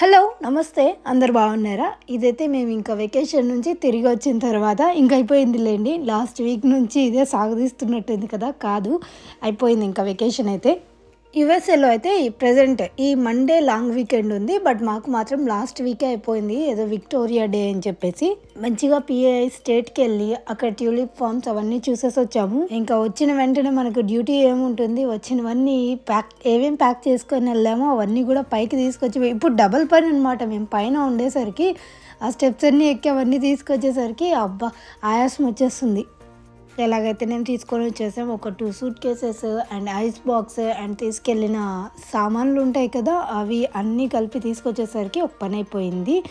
Hello నమస్తే. అందరు బాగున్నారా? ఇదైతే మేము ఇంకా వెకేషన్ నుంచి తిరిగి వచ్చిన తర్వాత ఇంకా అయిపోయింది లేండి లాస్ట్ వీక్ నుంచి ఇదే సాగదీస్తున్నట్టుంది కదా కాదు. అయిపోయింది ఇంకా వెకేషన్ అయితే. యుఎస్ఏలో అయితే ఈ ప్రజెంట్ ఈ మండే లాంగ్ వీకెండ్ ఉంది బట్ మాకు మాత్రం లాస్ట్ వీకే అయిపోయింది ఏదో విక్టోరియా డే అని చెప్పేసి. మంచిగా పిఐ స్టేట్కి వెళ్ళి అక్కడ ట్యూలిప్ ఫార్మ్స్ అవన్నీ చూసేసి వచ్చాము. ఇంకా వచ్చిన వెంటనే మనకు డ్యూటీ ఏముంటుంది వచ్చినవన్నీ ప్యాక్ ఏమేమి ప్యాక్ చేసుకొని వెళ్ళామో అవన్నీ కూడా పైకి తీసుకొచ్చి ఇప్పుడు డబల్ పని అనమాట మేము పైన ఉండేసరికి ఆ స్టెప్స్ అన్నీ ఎక్కి అవన్నీ తీసుకొచ్చేసరికి అబ్బా ఆయాసం వచ్చేస్తుంది. ఎలాగైతే నేను తీసుకొని వచ్చేసాం ఒక two suitcases and ice box and తీసుకెళ్ళిన సామాన్లు ఉంటాయి కదా అవి అన్నీ కలిపి తీసుకొచ్చేసరికి ఒక పని అయిపోయింది.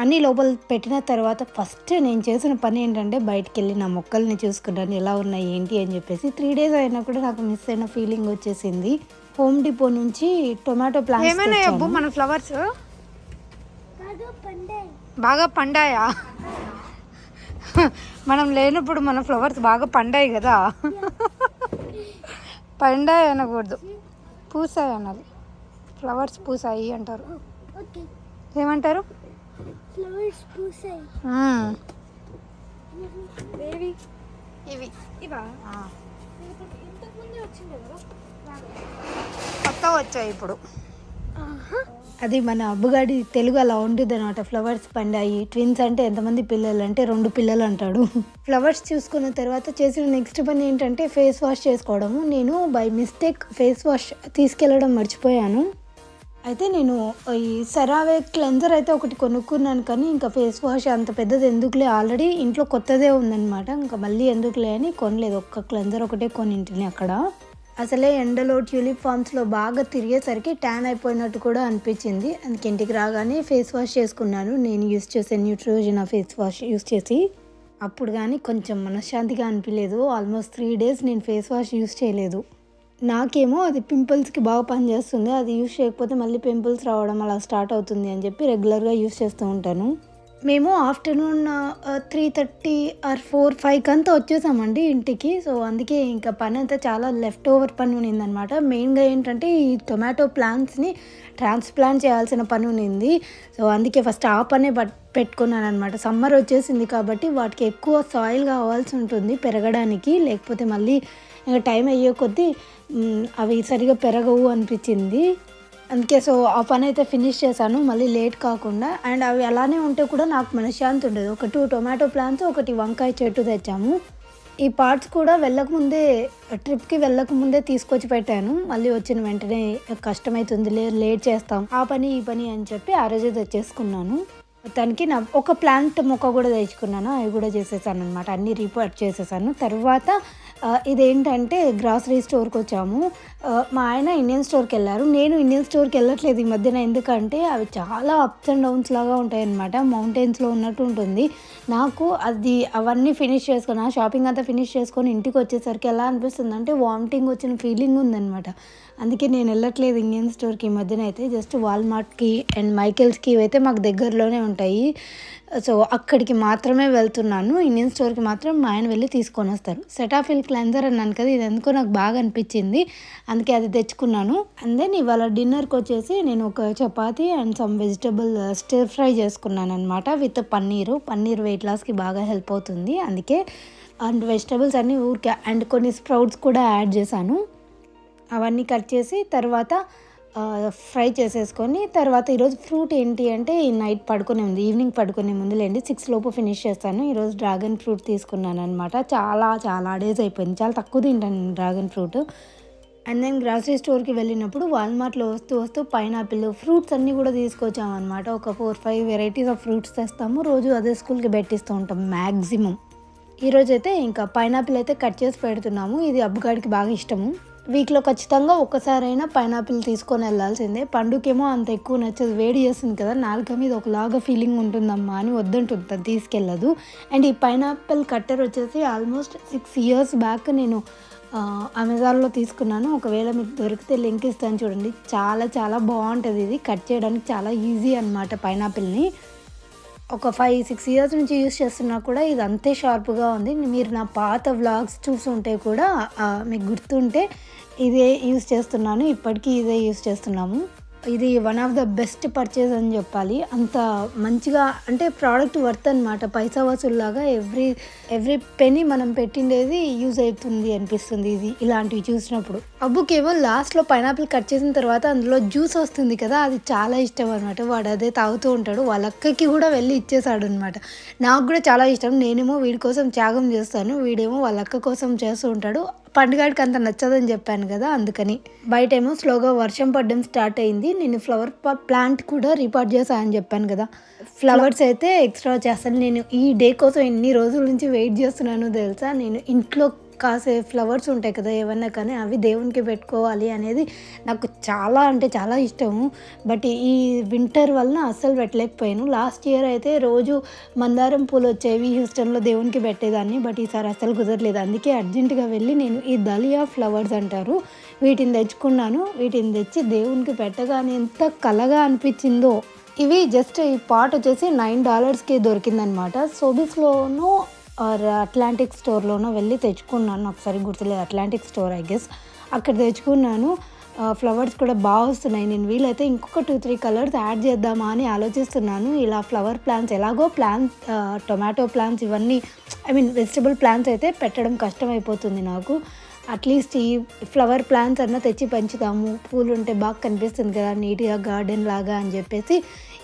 అన్నీ లోపల పెట్టిన తర్వాత ఫస్ట్ నేను చేసిన పని ఏంటంటే బయటికి వెళ్ళి నా మొక్కల్ని చూసుకున్నాను ఎలా ఉన్నాయి ఏంటి అని చెప్పేసి త్రీ డేస్ అయినా కూడా నాకు మిస్ అయిన ఫీలింగ్ వచ్చేసింది. హోమ్ డిపో నుంచి టొమాటో ఏమైనా ప్లాంట్స్ మన ఫ్లవర్స్ బాగా పండాయా? మనం లేనప్పుడు మన ఫ్లవర్స్ బాగా పండాయి కదా. పండాయి అనకూడదు. పూసాయి అనాలి. ఫ్లవర్స్ పూసాయి అంటారు. ఏమంటారు? ఫ్లవర్స్ పూసాయి. ఇవి. కొత్త వచ్చాయి ఇప్పుడు. అది మన అబ్బుగాడి తెలుగు అలా ఉంటుంది అనమాట ఫ్లవర్స్ పండాయి ట్విన్స్ అంటే ఎంతమంది పిల్లలు అంటే రెండు పిల్లలు అంటాడు. ఫ్లవర్స్ చూసుకున్న తర్వాత చేసిన నెక్స్ట్ పని ఏంటంటే ఫేస్ వాష్ చేసుకోవడము. నేను బై మిస్టేక్ ఫేస్ వాష్ తీసుకెళ్ళడం మర్చిపోయాను. అయితే నేను ఈ సెరావే క్లెన్జర్ అయితే ఒకటి కొనుక్కున్నాను కానీ ఇంకా ఫేస్ వాష్ అంత పెద్దది ఎందుకులే? ఆల్రెడీ ఇంట్లో కొత్తదే ఉందనమాట ఇంకా మళ్ళీ ఎందుకులే అని కొనలేదు. ఒక్క క్లెన్జర్ ఒకటే కొనింటిని అక్కడ. అసలే ఎండలో ట్యూలిప్ ఫామ్స్లో బాగా తిరిగేసరికి ట్యాన్ అయిపోయినట్టు కూడా అనిపించింది. అందుకే ఇంటికి రాగానే ఫేస్ వాష్ చేసుకున్నాను. నేను యూస్ చేసే న్యూట్రోజన్ ఫేస్ వాష్ యూస్ చేసి అప్పుడు కానీ కొంచెం మనశ్శాంతిగా అనిపించలేదు ఆల్మోస్ట్ త్రీ డేస్ నేను ఫేస్ వాష్ యూస్ చేయలేదు. నాకేమో అది పింపుల్స్కి బాగా పనిచేస్తుంది అది యూస్ చేయకపోతే మళ్ళీ పింపుల్స్ రావడం అలా స్టార్ట్ అవుతుంది అని చెప్పి రెగ్యులర్గా యూస్ చేస్తూ ఉంటాను. మేము afternoon three thirty or four five అంతా వచ్చేసామండి ఇంటికి. సో అందుకే ఇంకా పని అంతా చాలా లెఫ్ట్ ఓవర్ పని ఉన్నిందనమాట. మెయిన్గా ఏంటంటే ఈ టొమాటో ప్లాంట్స్ని ట్రాన్స్ప్లాంట్ చేయాల్సిన పని ఉన్నింది. సో అందుకే ఫస్ట్ ఆ పనే బట్ పెట్టుకున్నాను అనమాట సమ్మర్ వచ్చేసింది కాబట్టి వాటికి ఎక్కువ సాయిల్ కావాల్సి ఉంటుంది పెరగడానికి. లేకపోతే మళ్ళీ ఇంకా టైం అయ్యే కొద్దీ అవి సరిగా పెరగవు అనిపించింది. అందుకే సో ఆ పని అయితే ఫినిష్ చేశాను. మళ్ళీ లేట్ కాకుండా. అండ్ అవి అలానే ఉంటే కూడా నాకు మనశ్శాంతి ఉండదు. ఒక టూ టొమాటో ప్లాంట్స్ ఒకటి వంకాయ చెట్టు తెచ్చాము. ఈ పార్ట్స్ కూడా వెళ్ళకముందే ట్రిప్కి వెళ్ళకముందే తీసుకొచ్చి పెట్టాను. మళ్ళీ వచ్చిన వెంటనే కష్టమవుతుంది లే లేట్ చేస్తాం. ఆ పని ఈ పని అని చెప్పి ఆ రోజే తెచ్చేసుకున్నాను. మొత్తానికి నా ఒక ప్లాంట్ మొక్క కూడా తెచ్చుకున్నాను. అవి కూడా చేసేసాను అనమాట అన్నీ రిపోర్ట్ చేసేసాను. తర్వాత ఇదేంటంటే గ్రాసరీ స్టోర్కి వచ్చాము మా ఆయన ఇండియన్ స్టోర్కి వెళ్ళారు నేను ఇండియన్ స్టోర్కి వెళ్ళట్లేదు ఈ మధ్యన. ఎందుకంటే అవి చాలా అప్స్ అండ్ డౌన్స్ లాగా ఉంటాయన్నమాట. మౌంటైన్స్లో ఉన్నట్టు ఉంటుంది. నాకు అది అవన్నీ ఫినిష్ చేసుకొని ఆ షాపింగ్ అంతా ఫినిష్ చేసుకొని ఇంటికి వచ్చేసరికి ఎలా అనిపిస్తుంది అంటే వామిటింగ్ వచ్చిన ఫీలింగ్ ఉందన్నమాట. అందుకే నేను వెళ్ళట్లేదు ఇండియన్ స్టోర్కి ఈ మధ్యన అయితే. జస్ట్ వాల్మార్ట్కి అండ్ మైకెల్స్కి ఇవైతే మాకు దగ్గరలోనే ఉంటాయి. సో అక్కడికి మాత్రమే వెళ్తున్నాను. ఇండియన్ స్టోర్కి మాత్రం మా ఆయన వెళ్ళి తీసుకొని వస్తారు. సెటాఫిల్ క్లెన్జర్ అన్నాను కదా ఇది ఎందుకో నాకు బాగా అనిపించింది. అందుకే అది తెచ్చుకున్నాను. అండ్ దెన్ ఇవాళ డిన్నర్కి వచ్చేసి నేను ఒక chapati and some vegetable stir fry చేసుకున్నాను అనమాట విత్ పన్నీరు. పన్నీర్ వెయిట్ లాస్కి బాగా హెల్ప్ అవుతుంది. అందుకే అండ్ వెజిటబుల్స్ అన్నీ ఊరికే అండ్ కొన్ని స్ప్రౌట్స్ కూడా యాడ్ చేశాను. అవన్నీ కట్ చేసి తర్వాత ఫ్రై చేసేసుకొని తర్వాత ఈరోజు ఫ్రూట్ ఏంటి అంటే నైట్ పడుకునే ఉంది ఈవినింగ్ పడుకునే ముందు లేండి సిక్స్ లోపు ఫినిష్ చేస్తాను. ఈరోజు డ్రాగన్ ఫ్రూట్ తీసుకున్నాను అనమాట చాలా చాలా డేస్ అయిపోయింది. చాలా తక్కువ తింటాను dragon fruit. And then grocery స్టోర్కి వెళ్ళినప్పుడు వాల్మార్ట్లో వస్తూ వస్తూ పైనాపిల్ ఫ్రూట్స్ అన్నీ కూడా తీసుకొచ్చామన్నమాట ఒక four five varieties of fruits తెస్తాము. రోజు అదే స్కూల్కి పెట్టిస్తూ ఉంటాం మ్యాక్సిమం ఈరోజైతే ఇంకా పైనాపిల్ అయితే కట్ చేసి పెడుతున్నాము. ఇది అబ్బుగాడికి బాగా ఇష్టము. వీక్లో ఖచ్చితంగా ఒక్కసారైనా పైనాపిల్ తీసుకొని వెళ్ళాల్సిందే. పండుకేమో అంత ఎక్కువ నచ్చదు. వేడి చేస్తుంది కదా నాలుక మీద ఒకలాగా ఫీలింగ్ ఉంటుందమ్మా అని వద్దంటుంది. తీసుకెళ్ళదు. అండ్ ఈ పైనాపిల్ కట్టర్ వచ్చేసి ఆల్మోస్ట్ సిక్స్ ఇయర్స్ బ్యాక్ నేను అమెజాన్లో తీసుకున్నాను. ఒకవేళ మీకు దొరికితే లింక్ ఇస్తాను చూడండి. చాలా చాలా బాగుంటుంది ఇది. కట్ చేయడానికి చాలా ఈజీ అనమాట పైనాపిల్ని. ఒక ఫైవ్ సిక్స్ ఇయర్స్ నుంచి యూస్ చేస్తున్నా కూడా ఇది అంతే షార్ప్గా ఉంది. మీరు నా పాత వ్లాగ్స్ చూసుంటే కూడా మీకు గుర్తుంటే ఇదే యూస్ చేస్తున్నాను. ఇప్పటికీ ఇదే యూస్ చేస్తున్నాము. ఇది one of the best purchase అని చెప్పాలి. అంత మంచిగా అంటే ప్రోడక్ట్ వర్త్ అనమాట పైసా వసూల్లాగా ఎవ్రీ ఎవ్రీ పెనీ మనం పెట్టిండేది యూజ్ అవుతుంది అనిపిస్తుంది ఇది ఇలాంటివి చూసినప్పుడు. అబ్బుకేమో లాస్ట్లో పైనాపిల్ కట్ చేసిన తర్వాత అందులో జ్యూస్ వస్తుంది కదా అది చాలా ఇష్టం అనమాట వాడు అదే తాగుతూ ఉంటాడు వాళ్ళ అక్కకి కూడా వెళ్ళి ఇచ్చేసాడు అనమాట నాకు కూడా చాలా ఇష్టం. నేనేమో వీడి కోసం త్యాగం చేస్తాను వీడేమో వాళ్ళ అక్క కోసం చేస్తూ ఉంటాడు. పండుగాడికి అంత నచ్చదని చెప్పాను కదా అందుకని. బయటేమో స్లోగా వర్షం పడడం స్టార్ట్ అయింది. నేను ఫ్లవర్ ప్లాంట్ కూడా రిపోర్ట్ చేశానని చెప్పాను కదా. ఫ్లవర్స్ అయితే ఎక్స్ట్రా చేస్తాను. నేను ఈ డే కోసం ఎన్ని రోజుల నుంచి వెయిట్ చేస్తున్నానో తెలుసా? నేను ఇంట్లో కాసే ఫ్లవర్స్ ఉంటాయి కదా ఏమన్నా కానీ అవి దేవునికి పెట్టుకోవాలి అనేది నాకు చాలా అంటే చాలా ఇష్టము. బట్ ఈ వింటర్ వలన అస్సలు పెట్టలేకపోయాను. లాస్ట్ ఇయర్ అయితే రోజు మందారం పూలు వచ్చేవి హ్యూస్టన్లో దేవునికి పెట్టేదాన్ని బట్ ఈసారి అస్సలు కుదరలేదు. అందుకే అర్జెంటుగా వెళ్ళి నేను ఈ దలియా ఫ్లవర్స్ అంటారు వీటిని తెచ్చుకున్నాను. వీటిని తెచ్చి దేవునికి పెట్టగానే ఎంత కలగా అనిపించిందో. ఇవి జస్ట్ ఈ పాట్ వచ్చేసి నైన్ డాలర్స్కి దొరికిందనమాట. సోబిస్లోనూ ఆర్ అట్లాంటిక్ స్టోర్లోనో వెళ్ళి తెచ్చుకున్నాను. ఒకసారి గుర్తులేదు. అట్లాంటిక్ స్టోర్ ఐ గెస్ అక్కడ తెచ్చుకున్నాను. ఫ్లవర్స్ కూడా బాగా వస్తున్నాయి. నేను వీలైతే ఇంకొక టూ త్రీ కలర్స్ యాడ్ చేద్దామా అని ఆలోచిస్తున్నాను. ఇలా ఫ్లవర్ ప్లాంట్స్ ఎలాగో ప్లాంట్ టొమాటో ప్లాంట్స్ ఇవన్నీ ఐ మీన్ వెజిటబుల్ ప్లాంట్స్ అయితే పెట్టడం కష్టమైపోతుంది నాకు. అట్లీస్ట్ ఈ ఫ్లవర్ ప్లాంట్స్ అన్న తెచ్చి పెంచుతాము. పూలు ఉంటే బాగా కనిపిస్తుంది కదా నీట్గా గార్డెన్ లాగా అని చెప్పేసి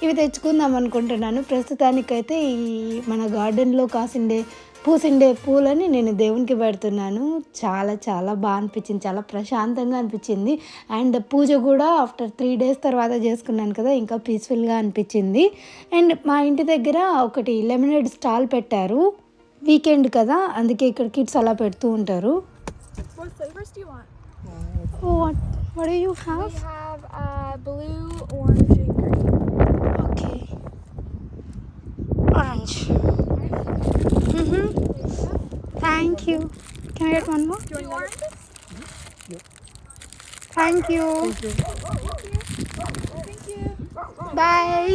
ఇవి తెచ్చుకుందాం అనుకుంటున్నాను. ప్రస్తుతానికైతే ఈ మన గార్డెన్లో కాసిండే పూసిండే పూలని నేను దేవునికి పెడుతున్నాను. చాలా చాలా బాగా అనిపించింది. చాలా ప్రశాంతంగా అనిపించింది. అండ్ పూజ కూడా ఆఫ్టర్ త్రీ డేస్ తర్వాత చేసుకున్నాను కదా ఇంకా పీస్ఫుల్గా అనిపించింది. అండ్ మా ఇంటి దగ్గర ఒకటి లెమనేడ్ స్టాల్ పెట్టారు. వీకెండ్ కదా అందుకే ఇక్కడ కిడ్స్ అలా పెడుతూ ఉంటారు. What do you you We have uh, blue, orange, get one more Do you want oranges? Thank you Thank you. Bye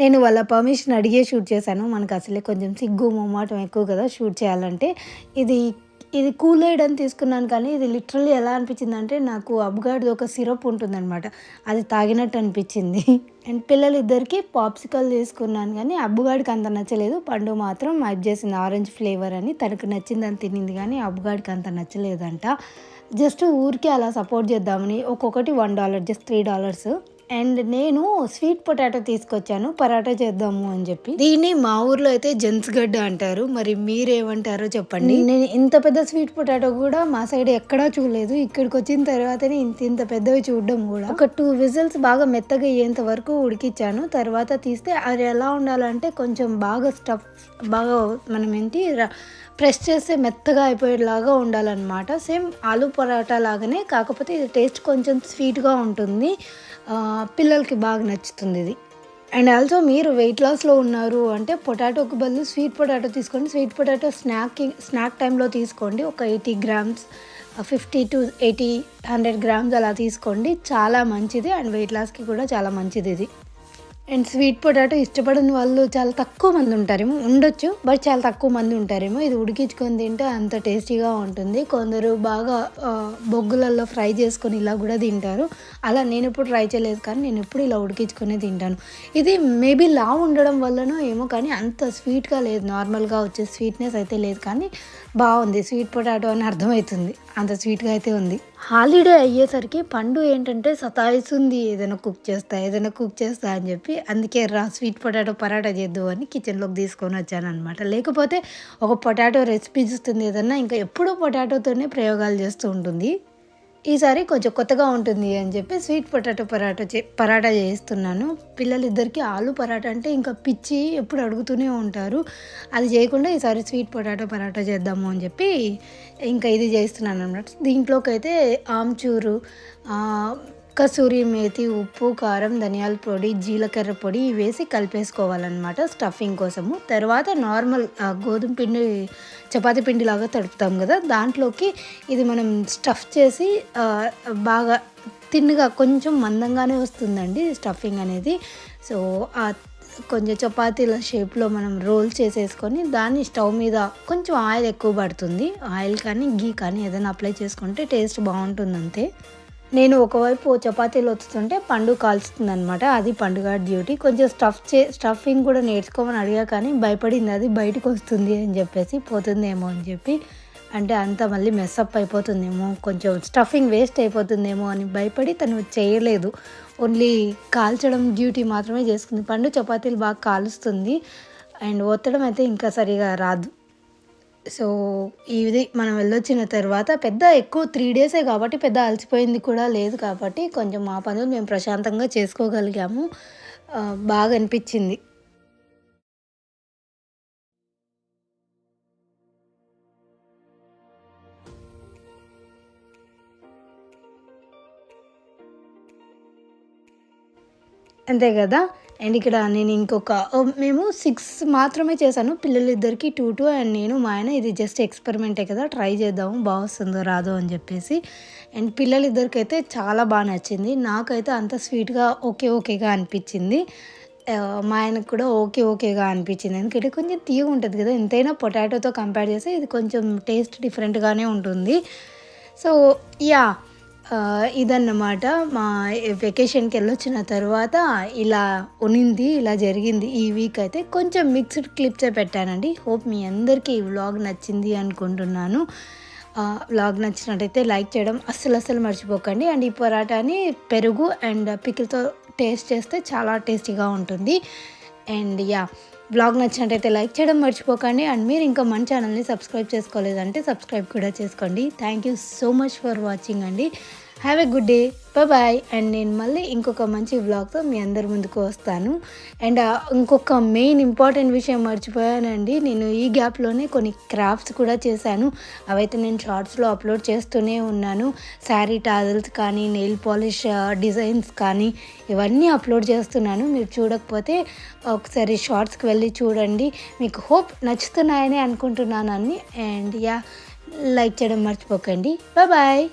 నేను వాళ్ళ పర్మిషన్ అడిగే షూట్ చేశాను. మనకు అసలే కొంచెం సిగ్గు మొమ్మాటం ఎక్కువ కదా షూట్ చేయాలంటే. ఇది ఇది కూల్ ఎయిడ్ అని తీసుకున్నాను కానీ ఇది లిటరల్లీ ఎలా అనిపించింది అంటే నాకు అబ్గాడిది ఒక సిరప్ ఉంటుందన్నమాట. అది తాగినట్టు అనిపించింది. అండ్ పిల్లలిద్దరికి పాప్సికల్ తీసుకున్నాను కానీ అబ్బుగాడికి అంత నచ్చలేదు. పండు మాత్రం యాడ్ చేసింది ఆరెంజ్ ఫ్లేవర్ అని. తనకు నచ్చిందని తినింది కానీ అబ్బుగాడికి అంత నచ్చలేదంట. జస్ట్ ఊరికే అలా సపోర్ట్ చేద్దామని ఒక్కొక్కటి one dollar just three dollars and నేను స్వీట్ పొటాటో తీసుకొచ్చాను. పరాటా చేద్దాము అని చెప్పి. దీన్ని మా ఊర్లో అయితే జెంట్స్ గడ్డ అంటారు. మరి మీరేమంటారో చెప్పండి. నేను ఇంత పెద్ద స్వీట్ పొటాటో కూడా మా సైడ్ ఎక్కడా చూడలేదు. ఇక్కడికి వచ్చిన తర్వాతనే ఇంత ఇంత పెద్దవి చూడడం కూడా. ఒక టూ విజిల్స్ బాగా మెత్తగా అయ్యేంత వరకు ఉడికిచ్చాను. తర్వాత తీస్తే అది ఎలా ఉండాలంటే కొంచెం బాగా స్టఫ్ బాగా మనం ఏంటి ప్రెస్ చేస్తే మెత్తగా అయిపోయేలాగా ఉండాలన్నమాట. సేమ్ ఆలు పరాటా లాగానే. కాకపోతే ఇది టేస్ట్ కొంచెం స్వీట్గా ఉంటుంది. పిల్లలకి బాగా నచ్చుతుంది ఇది. అండ్ ఆల్సో మీరు వెయిట్ లాస్లో ఉన్నారు అంటే పొటాటోకి బదులు స్వీట్ పొటాటో తీసుకోండి. స్వీట్ పొటాటో స్నాక్ స్నాక్ టైంలో తీసుకోండి. ఒక eighty grams fifty to eighty hundred grams అలా తీసుకోండి. చాలా మంచిది అండ్ వెయిట్ లాస్కి కూడా చాలా మంచిది ఇది. అండ్ స్వీట్ పొటాటో ఇష్టపడని వాళ్ళు చాలా తక్కువ మంది ఉంటారేమో ఉండొచ్చు బట్ చాలా తక్కువ మంది ఉంటారేమో. ఇది ఉడికించుకొని తింటే అంత టేస్టీగా ఉంటుంది. కొందరు బాగా బొగ్గులలో ఫ్రై చేసుకొని ఇలా కూడా తింటారు. అలా నేను ఎప్పుడు ట్రై చేయలేదు కానీ నేను ఎప్పుడు ఇలా ఉడికించుకొని తింటాను. ఇది మేబీ లావు ఉండడం వల్లనో ఏమో కానీ అంత స్వీట్గా లేదు. నార్మల్గా వచ్చే స్వీట్నెస్ అయితే లేదు కానీ బాగుంది. స్వీట్ పొటాటో అని అర్థమవుతుంది. అంత స్వీట్గా అయితే ఉంది. హాలిడే అయ్యేసరికి పండు ఏంటంటే సతాయిస్తుంది ఏదైనా కుక్ చేస్తా ఏదైనా కుక్ చేస్తా అని చెప్పి అందుకే రా స్వీట్ పొటాటో పరాటా చేద్దు అని కిచెన్లోకి తీసుకొని వచ్చాను అనమాట లేకపోతే ఒక పొటాటో రెసిపీ చూస్తుంది ఏదన్నా ఇంకా ఎప్పుడూ పొటాటోతోనే ప్రయోగాలు చేస్తూ ఉంటుంది. ఈసారి కొంచెం కొత్తగా ఉంటుంది అని చెప్పి స్వీట్ పొటాటో పరాటా చే పరాటా చేస్తున్నాను పిల్లలిద్దరికి ఆలు పరాటా అంటే ఇంకా పిచ్చి ఎప్పుడు అడుగుతూనే ఉంటారు. అది చేయకుండా ఈసారి స్వీట్ పొటాటో పరాటా చేద్దాము అని చెప్పి ఇంకా ఇది చేస్తున్నాను అన్నమాట దీంట్లోకి అయితే ఆమ్చూరు కసూరి మేతి ఉప్పు కారం ధనియాల పొడి జీలకర్ర పొడి వేసి కలిపేసుకోవాలన్నమాట స్టఫింగ్ కోసము. తర్వాత నార్మల్ గోధుమ పిండి చపాతీ పిండి లాగా తడుపుతాం కదా దాంట్లోకి ఇది మనం స్టఫ్ చేసి బాగా తిన్నగా కొంచెం మందంగానే వస్తుందండి స్టఫింగ్ అనేది. సో ఆ కొంచెం చపాతీల షేప్లో మనం రోల్ చేసేసుకొని దాన్ని స్టవ్ మీద కొంచెం ఆయిల్ ఎక్కువ పడుతుంది. ఆయిల్ కానీ గీ కానీ ఏదైనా అప్లై చేసుకుంటే టేస్ట్ బాగుంటుంది అంతే నేను ఒకవైపు చపాతీలు వస్తుంటే పండు కాల్చుతుంది అనమాట అది పండుగ డ్యూటీ. కొంచెం స్టఫ్ చే స్టఫింగ్ కూడా నేర్చుకోమని అడిగా కానీ భయపడింది. అది బయటకు వస్తుంది అని చెప్పేసి పోతుందేమో అని చెప్పి అంటే అంతా మళ్ళీ మెస్అప్ అయిపోతుందేమో కొంచెం స్టఫింగ్ వేస్ట్ అయిపోతుందేమో అని భయపడి తను చేయలేదు. ఓన్లీ కాల్చడం డ్యూటీ మాత్రమే చేసుకుంది. పండు చపాతీలు బాగా కాలుస్తుంది. అండ్ ఒత్తడం అయితే ఇంకా సరిగా రాదు. సో ఇది మనం వెళ్ళొచ్చిన తర్వాత పెద్ద ఎక్కువ త్రీ డేసే కాబట్టి పెద్ద అలసిపోయింది కూడా లేదు కాబట్టి కొంచెం మా పనులు మేము ప్రశాంతంగా చేసుకోగలిగాము. బాగా అనిపించింది. అంతే కదా? అండ్ ఇక్కడ నేను ఇంకొక మేము సిక్స్ మాత్రమే చేశాను. పిల్లలిద్దరికి టూ టూ అండ్ నేను మా ఆయన ఇది జస్ట్ ఎక్స్పెరిమెంటే కదా. ట్రై చేద్దాము బాగా వస్తుందో రాదో అని చెప్పేసి. అండ్ పిల్లలిద్దరికి అయితే చాలా బాగా నచ్చింది. నాకైతే అంత స్వీట్గా ఓకే ఓకేగా అనిపించింది. మా ఆయనకు కూడా ఓకే ఓకేగా అనిపించింది. ఎందుకంటే కొంచెం తీగ ఉంటుంది కదా. ఎంతైనా పొటాటోతో కంపేర్ చేస్తే ఇది కొంచెం టేస్ట్ డిఫరెంట్గానే ఉంటుంది. సో యా ఇదన్నమాట. మా వెకేషన్కి వెళ్ళొచ్చిన తర్వాత ఇలా ఉనింది ఇలా జరిగింది. ఈ వీక్ అయితే కొంచెం మిక్స్డ్ క్లిప్సే పెట్టానండి. హోప్ మీ అందరికీ ఈ వ్లాగ్ నచ్చింది అనుకుంటున్నాను. వ్లాగ్ నచ్చినట్టయితే లైక్ చేయడం అస్సలు అస్సలు మర్చిపోకండి. అండ్ ఈ పరాటాని పెరుగు అండ్ పికిల్తో టేస్ట్ చేస్తే చాలా టేస్టీగా ఉంటుంది. అండ్ యా బ్లాగ్ నచ్చినట్టయితే లైక్ చేయడం మర్చిపోకండి. అండ్ మీరు ఇంకా మన ఛానల్ని సబ్స్క్రైబ్ చేసుకోలేదంటే సబ్స్క్రైబ్ కూడా చేసుకోండి. Thank you so much for watching అండి. Have a good day bye and నేను మళ్ళీ ఇంకొక మంచి వ్లాగ్తో మీ అందరి ముందుకు వస్తాను. అండ్ uh, ఇంకొక మెయిన్ ఇంపార్టెంట్ విషయం మర్చిపోయానండి. నేను ఈ గ్యాప్లోనే కొన్ని క్రాఫ్ట్స్ కూడా చేశాను. అవైతే నేను షార్ట్స్లో అప్లోడ్ చేస్తూనే ఉన్నాను. శారీ టాజల్స్ కానీ నెయిల్ పాలిష్ డిజైన్స్ కానీ ఇవన్నీ అప్లోడ్ చేస్తున్నాను. మీరు చూడకపోతే ఒకసారి షార్ట్స్కి వెళ్ళి చూడండి. మీకు హోప్ నచ్చుతున్నాయని అనుకుంటున్నాను అన్ని. అండ్ యా లైక్ చేయడం మర్చిపోకండి. బాయ్